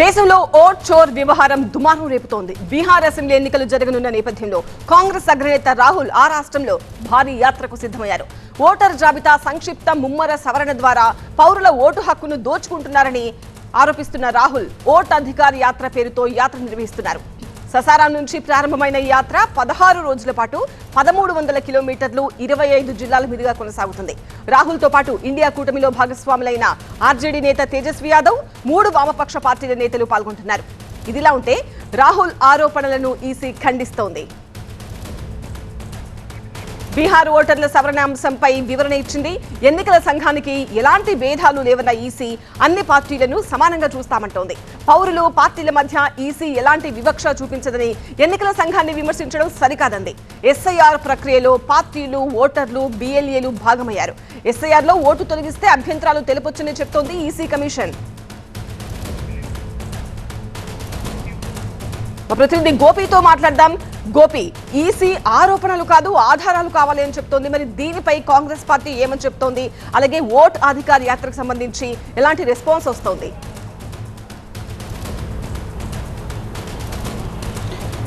దేశంలో ఓట్ చోర్ వ్యవహారం దుమారం రేపుతోంది. బీహార్ అసెంబ్లీ ఎన్నికలు జరగనున్న నేపథ్యంలో కాంగ్రెస్ అగ్రనేత రాహుల్ ఆ రాష్ట్రంలో భారీ యాత్రకు సిద్ధమయ్యారు. ఓటర్ జాబితా సంక్షిప్త ముమ్మర సవరణ ద్వారా పౌరుల ఓటు హక్కును దోచుకుంటున్నారని ఆరోపిస్తున్న రాహుల్ ఓట్ అధికార యాత్ర పేరుతో యాత్ర నిర్వహిస్తున్నారు. ససారా నుంచి ప్రారంభమైన ఈ యాత్ర పదహారు రోజుల పాటు పదమూడు వందల కిలోమీటర్లు ఇరవై ఐదు జిల్లాల మీదుగా కొనసాగుతుంది. రాహుల్తో పాటు ఇండియా కూటమిలో భాగస్వాములైన ఆర్జేడీ నేత తేజస్వి యాదవ్ మూడు వామపక్ష పార్టీల నేతలు పాల్గొంటున్నారు. ఇదిలా ఉంటే రాహుల్ ఆరోపణలను ఈసీ ఖండిస్తోంది. బీహార్ ఓటర్ల సవరణ అంశంపై వివరణ ఇచ్చింది. ఎన్నికల సంఘానికి ఎలాంటి భేదాలు లేవన్న ఈసీ అన్ని పార్టీలను సమానంగా చూస్తామంటోంది. పౌరులు పార్టీల మధ్య ఈసీ ఎలాంటి వివక్ష చూపించదని ఎన్నికల సంఘాన్ని విమర్శించడం సరికాదంది. ఎస్ఐఆర్ ప్రక్రియలో పార్టీలు ఓటర్లు బీఎల్ఏలు భాగమయ్యారు. ఎస్ఐఆర్లో ఓటు తొలగిస్తే అభ్యంతరాలు తెలుపొచ్చని చెప్తోంది ఈసీ కమిషన్. ప్రతినిధి గోపితో మాట్లాడదాం. గోపి ఈసీ ఆరోపణలు కాదు ఆధారాలు కావాలి అని చెప్తోంది. మరి దీనిపై కాంగ్రెస్ పార్టీ ఏమని చెప్తోంది? అలాగే ఓట్ అధికార యాత్రకు సంబంధించి ఎలాంటి రెస్పాన్స్ వస్తోంది?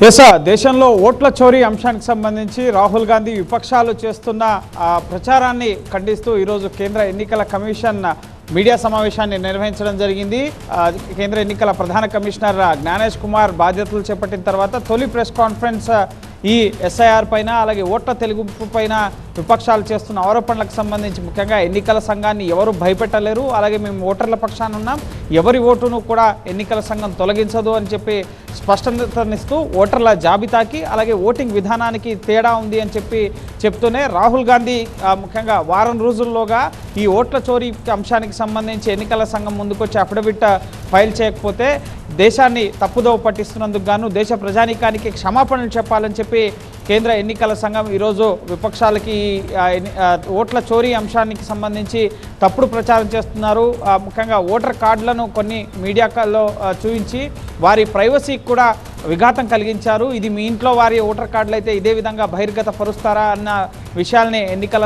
ఎస్ దేశంలో ఓట్ల చోరీ అంశానికి సంబంధించి రాహుల్ గాంధీ విపక్షాలు చేస్తున్న ప్రచారాన్ని ఖండిస్తూ ఈరోజు కేంద్ర ఎన్నికల కమిషన్ మీడియా సమావేశాన్ని నిర్వహించడం జరిగింది. కేంద్ర ఎన్నికల ప్రధాన కమిషనర్ జ్ఞానేష్ కుమార్ బాధ్యతలు చేపట్టిన తర్వాత తొలి ప్రెస్ కాన్ఫరెన్స్ ఈ ఎస్ఐఆర్ పైన అలాగే ఓట్ల తెలుగు పైన విపక్షాలు చేస్తున్న ఆరోపణలకు సంబంధించి ముఖ్యంగా ఎన్నికల సంఘాన్ని ఎవరు భయపెట్టలేరు. అలాగే మేము ఓటర్ల పక్షాన ఉన్నాం. ఎవరి ఓటును కూడా ఎన్నికల సంఘం తొలగించదు అని చెప్పి స్పష్టతనిస్తూ ఓటర్ల జాబితాకి అలాగే ఓటింగ్ విధానానికి తేడా ఉంది అని చెప్పి చెప్తూనే రాహుల్ గాంధీ ముఖ్యంగా వారం రోజుల్లోగా ఈ ఓట్ల చోరీ అంశానికి సంబంధించి ఎన్నికల సంఘం ముందుకొచ్చి అఫిడవిట్ ఫైల్ చేయకపోతే దేశాన్ని తప్పుదోవ పట్టిస్తున్నందుకు గాను దేశ ప్రజానీకానికి క్షమాపణలు చెప్పాలని చెప్పి కేంద్ర ఎన్నికల సంఘం ఈరోజు విపక్షాలకి ఎన్ని- ఓట్ల చోరీ అంశానికి సంబంధించి తప్పుడు ప్రచారం చేస్తున్నారు. ముఖ్యంగా ఓటర్ కార్డులను కొన్ని మీడియాలో చూపించి వారి ప్రైవసీకి కూడా విఘాతం కలిగించారు. ఇది మీ ఇంట్లో వారి ఓటర్ కార్డులు అయితే ఇదే విధంగా బహిర్గత పరుస్తారా అన్న విషయాల్ని ఎన్నికల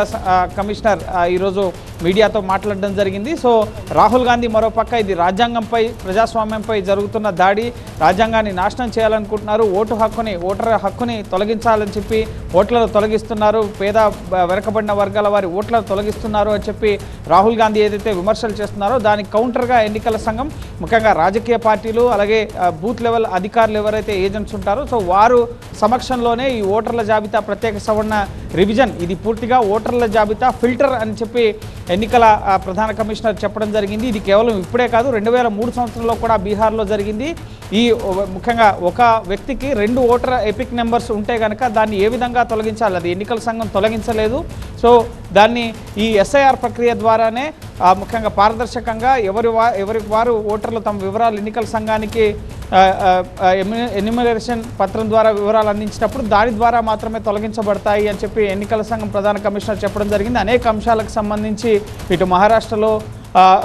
కమిషనర్ ఈరోజు మీడియాతో మాట్లాడడం జరిగింది. సో రాహుల్ గాంధీ మరోపక్క ఇది రాజ్యాంగంపై ప్రజాస్వామ్యంపై జరుగుతున్న దాడి రాజ్యాంగాన్ని నాశనం చేయాలనుకుంటున్నారు. ఓటు హక్కుని ఓటర్ హక్కుని తొలగించాలని చెప్పి ఓట్లను తొలగిస్తున్నారు. పేద వెనకబడిన వర్గాల వారి ఓట్లను తొలగిస్తున్నారు అని చెప్పి రాహుల్ గాంధీ ఏదైతే విమర్శలు చేస్తున్నారో దానికి కౌంటర్గా ఎన్నికల సంఘం ముఖ్యంగా రాజకీయ పార్టీలు అలాగే బూత్ లెవెల్ అధికారులు ఎవరైతే ఏజెంట్స్ ఉంటారో సో వారు సమక్షంలోనే ఈ ఓటర్ల జాబితా ప్రత్యేక సవరణ రివిజన్ ఇది పూర్తిగా ఓటర్ల జాబితా ఫిల్టర్ అని చెప్పి ఎన్నికల ప్రధాన కమిషనర్ చెప్పడం జరిగింది. ఇది కేవలం ఇప్పుడే కాదు రెండు వేల మూడు సంవత్సరంలో కూడా బీహార్లో జరిగింది. ఈ ముఖ్యంగా ఒక వ్యక్తికి రెండు ఓటర్ ఎపిక్ నెంబర్స్ ఉంటే కనుక దాన్ని ఏ విధంగా తొలగించాలి? అది ఎన్నికల సంఘం తొలగించలేదు. సో దాన్ని ఈ ఎస్ఐఆర్ ప్రక్రియ ద్వారానే ముఖ్యంగా పారదర్శకంగా ఎవరి వా ఎవరి వారు ఓటర్లు తమ వివరాలు ఎన్నికల సంఘానికి ఎన్యుమరేషన్ పత్రం ద్వారా వివరాలు అందించినప్పుడు దాని ద్వారా మాత్రమే తొలగించబడతాయి అని చెప్పి ఎన్నికల సంఘం ప్రధాన కమిషనర్ చెప్పడం జరిగింది. అనేక అంశాలకు సంబంధించి ఇటు మహారాష్ట్రలో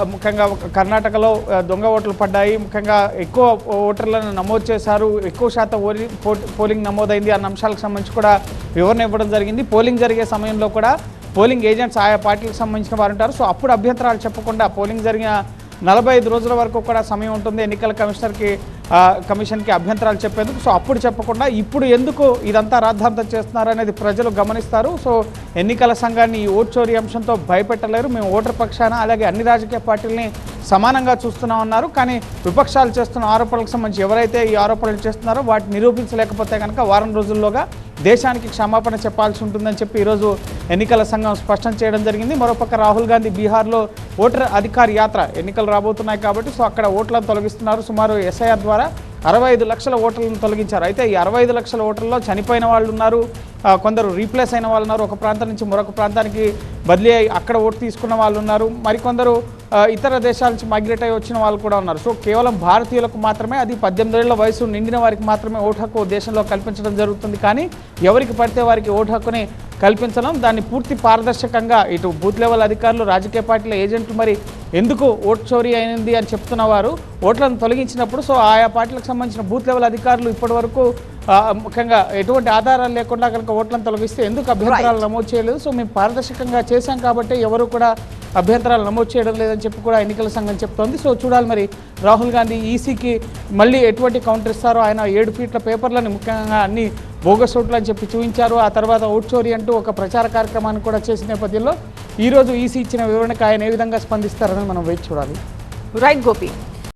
ముఖ్యంగా కర్ణాటకలో దొంగ ఓట్లు పడ్డాయి. ముఖ్యంగా ఎక్కువ ఓటర్లను నమోదు చేశారు. ఎక్కువ శాతం ఓలి పో- పోలింగ్ నమోదైంది అన్న అంశాలకు సంబంధించి కూడా వివరణ ఇవ్వడం జరిగింది. పోలింగ్ జరిగే సమయంలో కూడా పోలింగ్ ఏజెంట్స్ ఆయా పార్టీలకు సంబంధించిన వారు ఉంటారు. సో అప్పుడు అభ్యంతరాలు చెప్పకుండా పోలింగ్ జరిగిన నలభై ఐదు రోజుల వరకు కూడా సమయం ఉంటుంది. ఎన్నికల కమిషనర్కి కమిషన్కి అభ్యంతరాలు చెప్పేందుకు. సో అప్పుడు చెప్పకుండా ఇప్పుడు ఎందుకు ఇదంతా రాద్ధాంతం చేస్తున్నారు అనేది ప్రజలు గమనిస్తారు. సో ఎన్నికల సంఘాన్ని ఈ ఓట్ చోరీ అంశంతో భయపెట్టలేరు. మేము ఓటర్ పక్షాన అలాగే అన్ని రాజకీయ పార్టీలని సమానంగా చూస్తున్నామన్నారు కానీ విపక్షాలు చేస్తున్న ఆరోపణలకు సంబంధించి ఎవరైతే ఈ ఆరోపణలు చేస్తున్నారో వాటిని నిరూపించలేకపోతే కనుక వారం రోజుల్లోగా దేశానికి క్షమాపణ చెప్పాల్సి ఉంటుందని చెప్పి ఈరోజు ఎన్నికల సంఘం స్పష్టం చేయడం జరిగింది. మరోపక్క రాహుల్ గాంధీ బీహార్లో ఓటర్ అధికార యాత్ర ఎన్నికలు రాబోతున్నాయి కాబట్టి సో అక్కడ ఓట్లను తొలగిస్తున్నారు. సుమారు ఎస్ఐఆర్ ద్వారా అరవై ఐదు లక్షల ఓటర్లను తొలగించారు. అయితే ఈ అరవై ఐదు లక్షల ఓటర్లలో చనిపోయిన వాళ్ళు ఉన్నారు. కొందరు రీప్లేస్ అయిన వాళ్ళు ఉన్నారు. ఒక ప్రాంతం నుంచి మరొక ప్రాంతానికి బదిలీ అయి అక్కడ ఓటు తీసుకున్న వాళ్ళు ఉన్నారు. మరికొందరు ఇతర దేశాల నుంచి మైగ్రేట్ అయ్యి వచ్చిన వాళ్ళు కూడా ఉన్నారు. సో కేవలం భారతీయులకు మాత్రమే అది పద్దెనిమిదేళ్ళ వయసు నిండిన వారికి మాత్రమే ఓటు హక్కు దేశంలో కల్పించడం జరుగుతుంది. కానీ ఎవరికి పడితే వారికి ఓటు హక్కుని కల్పించడం దాన్ని పూర్తి పారదర్శకంగా ఇటు బూత్ లెవెల్ అధికారులు రాజకీయ పార్టీల ఏజెంట్లు మరి ఎందుకు ఓటు చోరీ అయింది అని చెప్తున్న వారు ఓట్లను తొలగించినప్పుడు సో ఆయా పార్టీలకు సంబంధించిన బూత్ లెవెల్ అధికారులు ఇప్పటి వరకు ముఖ్యంగా ఎటువంటి ఆధారాలు లేకుండా కనుక ఓట్లను తొలగిస్తే ఎందుకు అభ్యంతరాలు నమోదు చేయలేదు? సో మేము పారదర్శకంగా చేశాం కాబట్టి ఎవరు కూడా అభ్యంతరాలు నమోదు చేయడం లేదని చెప్పి కూడా ఎన్నికల సంఘం చెప్తోంది. సో చూడాలి మరి రాహుల్ గాంధీ ఈసీకి మళ్ళీ ఎటువంటి కౌంటర్ ఇస్తారో ఆయన ఏడు ఫీట్ల పేపర్లను ముఖ్యంగా అన్ని బోగస్ ఓట్లు అని చెప్పి చూపించారు. ఆ తర్వాత ఓట్ చోరీ అంటూ ఒక ప్రచార కార్యక్రమాన్ని కూడా చేసిన నేపథ్యంలో ఈరోజు ఈసీ ఇచ్చిన వివరణకు ఆయన ఏ విధంగా స్పందిస్తారని మనం వేచి చూడాలి. రైట్ గోపి.